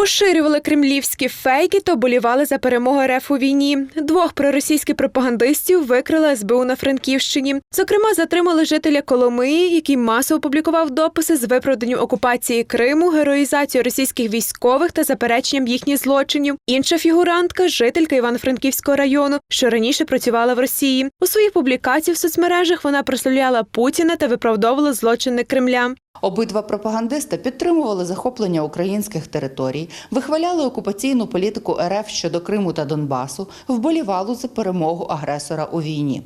Поширювали кремлівські фейки та болівали за перемогу РФ у війні. Двох проросійських пропагандистів викрили СБУ на Франківщині. Зокрема, затримали жителя Коломиї, який масово публікував дописи з виправданням окупації Криму, героїзацією російських військових та запереченням їхніх злочинів. Інша фігурантка жителька Івано-Франківського району, що раніше працювала в Росії. У своїх публікаціях в соцмережах вона прославляла Путіна та виправдовувала злочини Кремля. Обидва пропагандиста підтримували захоплення українських територій, вихваляли окупаційну політику РФ щодо Криму та Донбасу, вболівали за перемогу агресора у війні.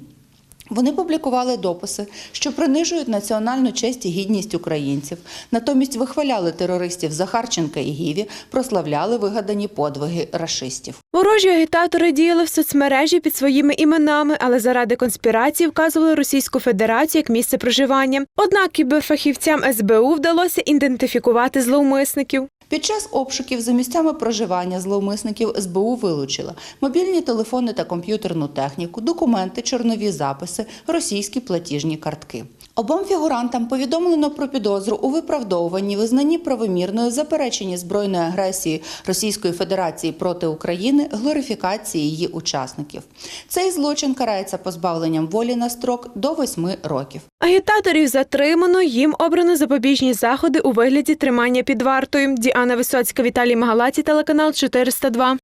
Вони публікували дописи, що принижують національну честь і гідність українців, натомість вихваляли терористів Захарченка і Гіві, прославляли вигадані подвиги рашистів. Ворожі агітатори діяли в соцмережі під своїми іменами, але заради конспірації вказували Російську Федерацію як місце проживання. Однак кіберфахівцям СБУ вдалося ідентифікувати зловмисників. Під час обшуків за місцями проживання зловмисників СБУ вилучила мобільні телефони та комп'ютерну техніку, документи, чорнові записи, російські платіжні картки. Обом фігурантам повідомлено про підозру у виправдовуванні, визнанні правомірною, запереченні збройної агресії Російської Федерації проти України, глорифікації її учасників. Цей злочин карається позбавленням волі на строк до восьми років. Агітаторів затримано, їм обрано запобіжні заходи у вигляді тримання під вартою. Діана Висоцька, Віталій Магалаці, телеканал 402.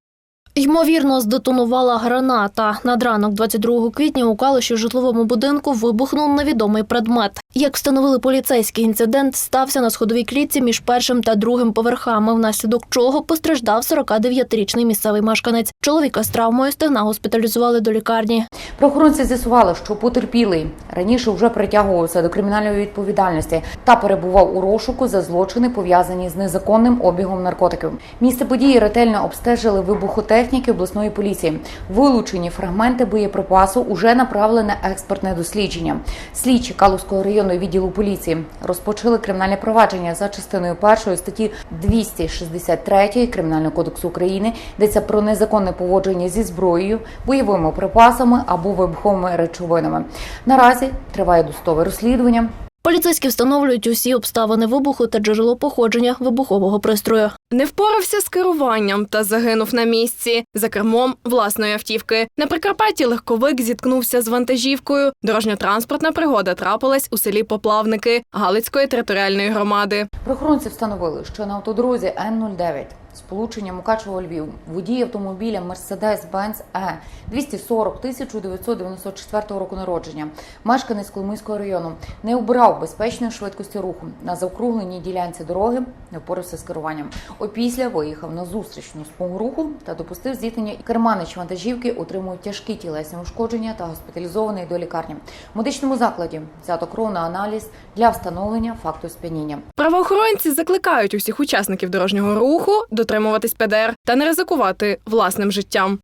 Ймовірно, здетонувала граната. Над ранок 22 квітня у калиші в житловому будинку вибухнув невідомий предмет. Як встановили поліцейський інцидент, стався на сходовій клітці між першим та другим поверхами, внаслідок чого постраждав 49-річний місцевий мешканець. Чоловіка з травмою стегна госпіталізували до лікарні. Правоохоронці з'ясували, що потерпілий раніше вже притягувався до кримінальної відповідальності та перебував у розшуку за злочини, пов'язані з незаконним обігом наркотиків. Місце події ретельно обстежили вибухотехніки обласної поліції. Вилучені фрагменти боєприпасу уже направлене експертне дослідження. Слідчі Калузького районного відділу поліції розпочали кримінальне провадження за частиною першої статті 263 Кримінального кодексу України, йдеться про незаконне поводження зі зброєю, бойовими припасами або вибуховими речовинами. Наразі триває достове розслідування. Поліцейські встановлюють усі обставини вибуху та джерело походження вибухового пристрою. Не впорався з керуванням та загинув на місці за кермом власної автівки. На Прикарпатті легковик зіткнувся з вантажівкою. Дорожньо-транспортна пригода трапилась у селі Поплавники Галицької територіальної громади. Правоохоронці встановили, що на автодрозі Н-09 сполучення Мукачево Львів водій автомобіля Mercedes-Benz E 240 1994 року народження, мешканець Коломийського району, не обирав безпечної швидкості руху на заокругленій ділянці дороги, не впорався з керуванням. Опісля виїхав на зустрічну смугу руху та допустив зіткнення. Керманич вантажівки отримує тяжкі тілесні ушкодження та госпіталізований до лікарні. В медичному закладі взято кров на аналіз для встановлення факту сп'яніння. Правоохоронці закликають усіх учасників дорожнього руху дотримуватись ПДР та не ризикувати власним життям.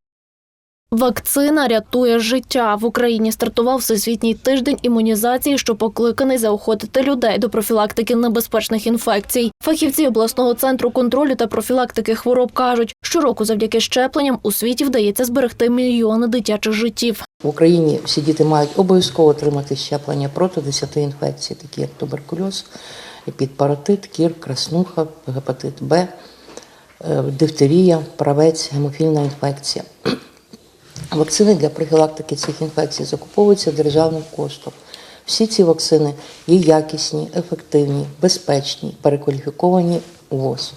Вакцина рятує життя. В Україні стартував всесвітній тиждень імунізації, що покликаний заохотити людей до профілактики небезпечних інфекцій. Фахівці обласного центру контролю та профілактики хвороб кажуть, щороку завдяки щепленням у світі вдається зберегти мільйони дитячих життів. В Україні всі діти мають обов'язково отримати щеплення проти 10 інфекцій, такі як туберкульоз, епідпаратит, кір, краснуха, гепатит Б, дифтерія, правець, гемофільна інфекція. Вакцини для профілактики цих інфекцій закуповуються державним коштом. Всі ці вакцини є якісні, ефективні, безпечні, перекваліфіковані у ВОЗ.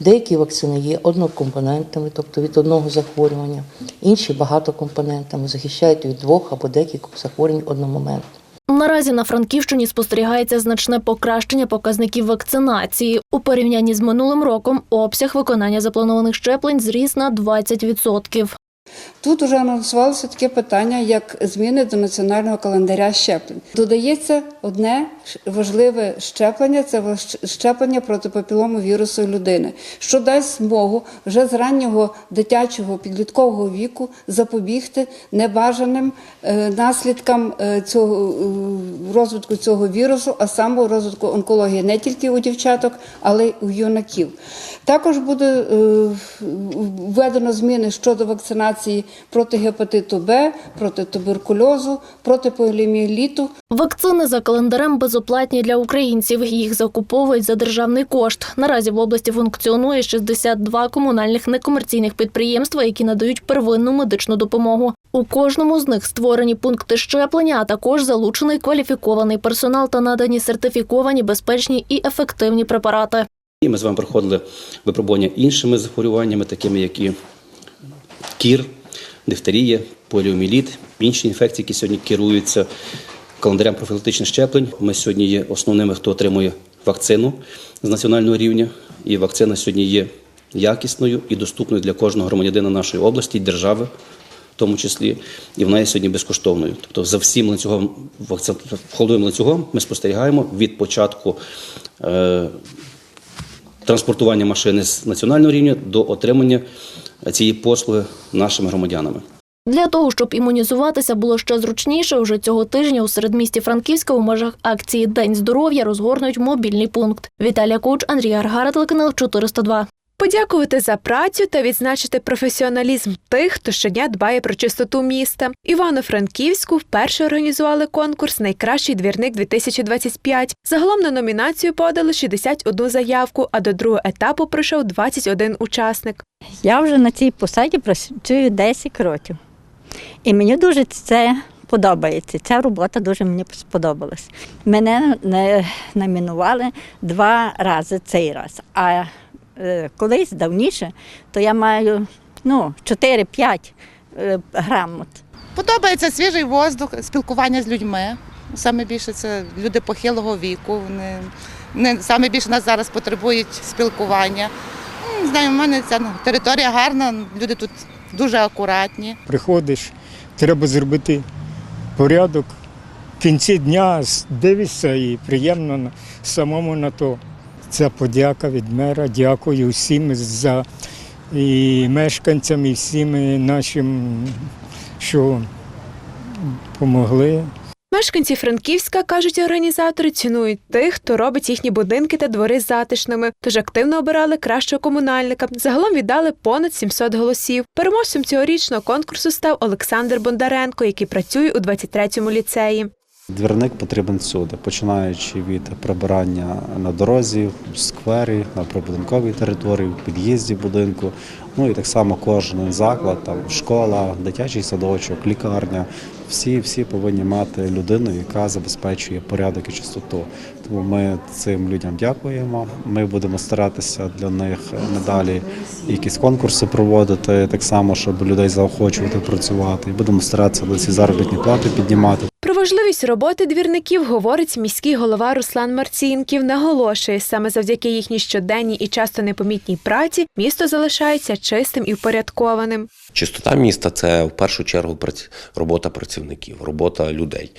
Деякі вакцини є однокомпонентними, тобто від одного захворювання, інші багатокомпонентами, захищають від двох або декількох захворювань одномоментно. Наразі на Франківщині спостерігається значне покращення показників вакцинації. У порівнянні з минулим роком обсяг виконання запланованих щеплень зріс на 20%. Тут уже анонсувалося таке питання, як зміни до національного календаря щеплень. Додається одне важливе щеплення це щеплення проти папілому вірусу людини, що дасть змогу вже з раннього дитячого підліткового віку запобігти небажаним е, наслідкам е, цього е, розвитку цього вірусу, а саме розвитку онкології не тільки у дівчаток, але й у юнаків. Також буде введено зміни щодо вакцинації вакцинації проти гепатиту Б, проти туберкульозу, проти поліомієліту. Вакцини за календарем безоплатні для українців. Їх закуповують за державний кошт. Наразі в області функціонує 62 комунальних некомерційних підприємства, які надають первинну медичну допомогу. У кожному з них створені пункти щеплення, а також залучений кваліфікований персонал та надані сертифіковані, безпечні і ефективні препарати. І ми з вами проходили випробування іншими захворюваннями, такими як і кір, дифтерія, поліоміліт, інші інфекції, які сьогодні керуються календарем профілактичних щеплень. Ми сьогодні є основними, хто отримує вакцину з національного рівня. І вакцина сьогодні є якісною і доступною для кожного громадянина нашої області, держави. В тому числі, і вона є сьогодні безкоштовною. Тобто за всім ланцюгом холодовим ланцюгом ми спостерігаємо від початку е, транспортування машини з національного рівня до отримання цієї послуги нашими громадянами. Для того, щоб імунізуватися було ще зручніше, уже цього тижня у середмісті Франківська у межах акції День здоров'я розгорнуть мобільний пункт. Віталія Куч, Андрій Аргара, телеканал 402. Подякувати за працю та відзначити професіоналізм тих, хто щодня дбає про чистоту міста. Івано-Франківську вперше організували конкурс Найкращий двірник 2025 Загалом на номінацію подали 61 заявку, а до другого етапу прийшов 21 учасник. Я вже на цій посаді працюю 10 років. І мені дуже це подобається. Ця робота дуже мені сподобалась. Мене не номінували два рази цей раз. А колись давніше, то я маю ну, 4-5 е, грамот. Подобається свіжий воздух, спілкування з людьми. Саме більше це люди похилого віку. Вони, вони саме більше нас зараз потребують спілкування. Ну, Не знаю, в мене ця ну, територія гарна, люди тут дуже акуратні. приходиш, треба зробити порядок. В кінці дня дивишся і приємно самому на то. Це подяка від мера. Дякую всім за і мешканцям, і всім нашим, що допомогли. Мешканці Франківська, кажуть організатори, цінують тих, хто робить їхні будинки та двори затишними, тож активно обирали кращого комунальника. Загалом віддали понад 700 голосів. Переможцем цьогорічного конкурсу став Олександр Бондаренко, який працює у 23-му ліцеї. Двірник потрібен всюди, починаючи від прибирання на дорозі, в сквері, на прибудинковій території, в під'їзді будинку. Ну і так само кожен заклад, там школа, дитячий садочок, лікарня. Всі, всі повинні мати людину, яка забезпечує порядок і чистоту. Тому ми цим людям дякуємо. Ми будемо старатися для них надалі якісь конкурси проводити, так само, щоб людей заохочувати працювати. І будемо старатися ці заробітні плати піднімати. Про важливість роботи двірників говорить міський голова Руслан Марцінків. Наголошує, саме завдяки їхній щоденній і часто непомітній праці місто залишається чистим і впорядкованим. Чистота міста це в першу чергу робота працівників, робота людей.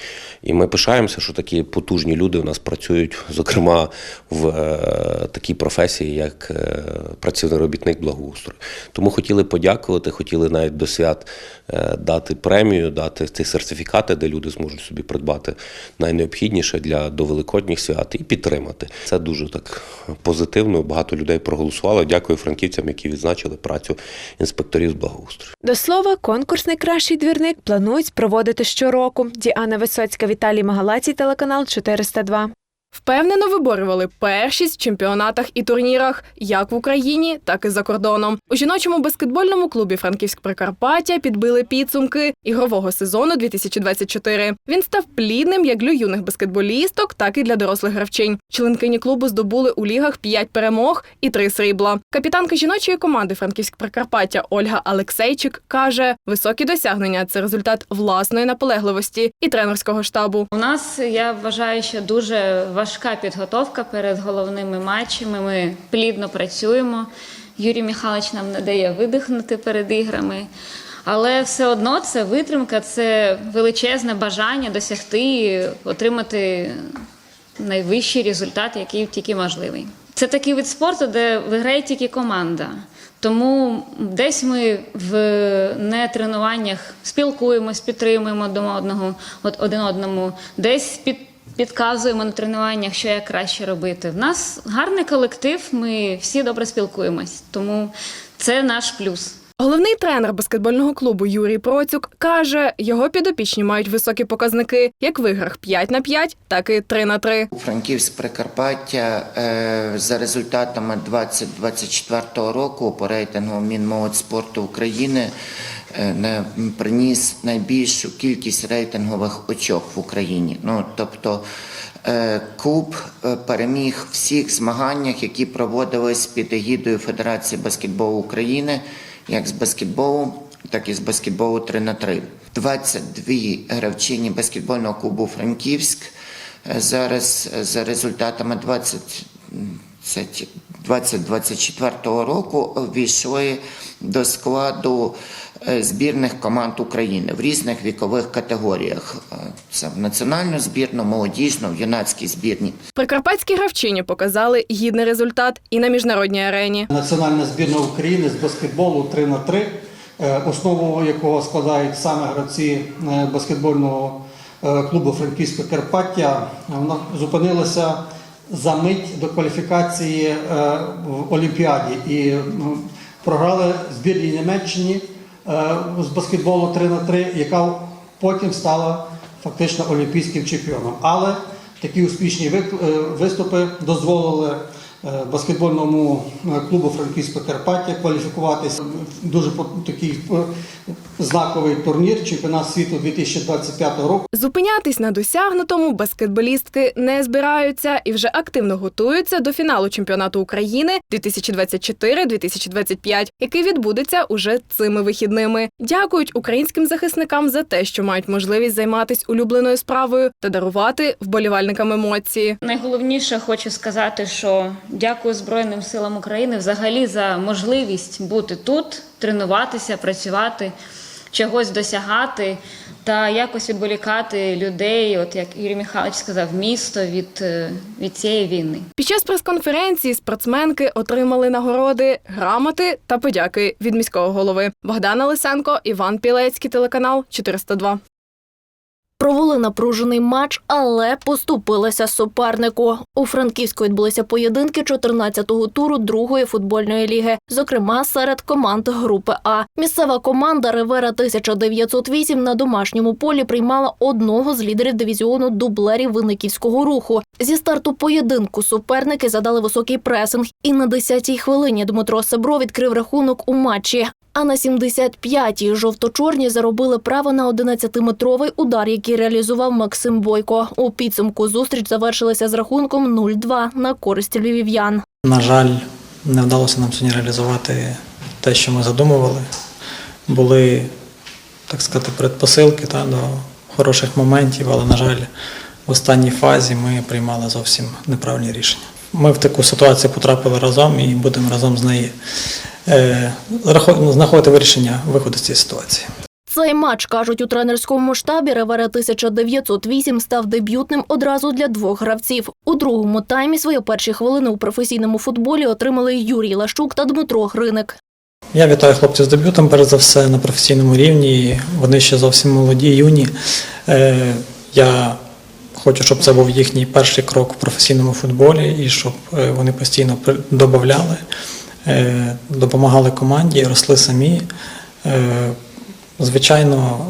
І ми пишаємося, що такі потужні люди у нас працюють, зокрема в е, такій професії, як е, працівник робітник благоустрою. Тому хотіли подякувати, хотіли навіть до свят е, дати премію, дати ці сертифікати, де люди зможуть собі придбати найнеобхідніше для довеликодніх свят і підтримати. Це дуже так позитивно. Багато людей проголосувало. Дякую франківцям, які відзначили працю інспекторів з благоустрою. До слова, конкурс Найкращий двірник планують проводити щороку. Діана Висоцька, Віталій Магалацій, телеканал 402. Впевнено виборювали першість в чемпіонатах і турнірах як в Україні, так і за кордоном. У жіночому баскетбольному клубі Франківськ Прикарпаття підбили підсумки ігрового сезону 2024. Він став плідним як для юних баскетболісток, так і для дорослих гравчинь. Членкині клубу здобули у лігах 5 перемог і 3 срібла. Капітанка жіночої команди Франківськ Прикарпаття Ольга Алексейчик каже: високі досягнення це результат власної наполегливості і тренерського штабу. У нас я вважаю, що дуже важка підготовка перед головними матчами. Ми плідно працюємо. Юрій Михайлович нам не дає видихнути перед іграми. Але все одно це витримка, це величезне бажання досягти, і отримати найвищий результат, який тільки можливий. Це такий вид спорту, де виграє тільки команда. Тому десь ми в нетренуваннях спілкуємось, підтримуємо один одного, от один одному, десь під, підказуємо на тренуваннях, що як краще робити. В нас гарний колектив, ми всі добре спілкуємось, тому це наш плюс. Головний тренер баскетбольного клубу Юрій Процюк каже, його підопічні мають високі показники як в іграх 5 на 5, так і 3 на 3. Франківськ Прикарпаття е, за результатами 2024 року по рейтингу Мінмолодь спорту України приніс найбільшу кількість рейтингових очок в Україні. Ну тобто е, клуб е, переміг всіх змаганнях, які проводились під егідою Федерації баскетболу України, як з баскетболу, так і з баскетболу 3 на 3 22 гравчині баскетбольного клубу Франківськ е, зараз за результатами 20 це 2024 року ввійшли до складу збірних команд України в різних вікових категоріях. Е, Це в національну збірну, молодіжну, в юнацькій збірні. Прикарпатські гравчині показали гідний результат і на міжнародній арені. Національна збірна України з баскетболу 3 на 3 е, основу якого складають саме гравці е, баскетбольного е, клубу Франківське Карпаття. Вона зупинилася за мить до кваліфікації е, в Олімпіаді і програли збірній Німеччині е, з баскетболу 3 на 3 яка потім стала фактично олімпійським чемпіоном. Але такі успішні е, виступи дозволили е, баскетбольному е, клубу Франківське Карпаття кваліфікуватися дуже такий е, знаковий турнір чемпіонат світу 2025 року. Зупинятись на досягнутому баскетболістки не збираються і вже активно готуються до фіналу чемпіонату України 2024-2025, який відбудеться уже цими вихідними. Дякують українським захисникам за те, що мають можливість займатися улюбленою справою та дарувати вболівальникам емоції. Найголовніше хочу сказати, що дякую Збройним силам України взагалі за можливість бути тут, тренуватися, працювати, чогось досягати та якось відволікати людей, от як Юрій Михайлович сказав, місто від, е, від цієї війни. Під час прес-конференції спортсменки отримали нагороди, грамоти та подяки від міського голови. Богдана Лисенко, Іван Пілецький, телеканал 402. Провели напружений матч, але поступилися супернику. У Франківську відбулися поєдинки 14-го туру другої футбольної ліги, зокрема серед команд групи А. Місцева команда Ревера 1908 на домашньому полі приймала одного з лідерів дивізіону дублерів Винниківського руху. Зі старту поєдинку суперники задали високий пресинг, і на 10-й хвилині Дмитро Себро відкрив рахунок у матчі. А на 75-й жовто-чорні заробили право на 11-метровий удар, який реалізував Максим Бойко. У підсумку зустріч завершилася з рахунком 0-2 на користь львів'ян. На жаль, не вдалося нам сьогодні реалізувати те, що ми задумували. Були, так сказати, предпосилки та, до хороших моментів, але, на жаль, в останній фазі ми приймали зовсім неправильні рішення. Ми в таку ситуацію потрапили разом і будемо разом з неї е, знаходити вирішення виходу з цієї ситуації. Цей матч, кажуть у тренерському штабі, Ревера 1908 став дебютним одразу для двох гравців. У другому таймі свої перші хвилини у професійному футболі отримали Юрій Лащук та Дмитро Гриник. Я вітаю хлопців з дебютом, перш за все, на професійному рівні. Вони ще зовсім молоді, юні. Е, Я хочу, щоб це був їхній перший крок в професійному футболі і щоб е, вони постійно додавали, е, допомагали команді, росли самі. Е, Звичайно,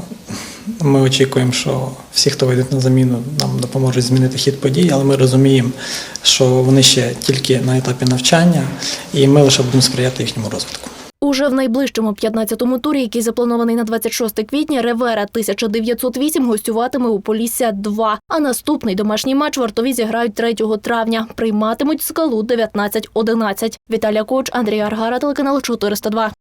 ми очікуємо, що всі, хто вийдуть на заміну, нам допоможуть змінити хід подій, але ми розуміємо, що вони ще тільки на етапі навчання, і ми лише будемо сприяти їхньому розвитку. Уже в найближчому 15-му турі, який запланований на 26 квітня, Ревера 1908 гостюватиме у Полісся 2. А наступний домашній матч вартові зіграють 3 травня. Прийматимуть скалу 19-11. Віталія Коч, Андрій Аргара, телеканал 402.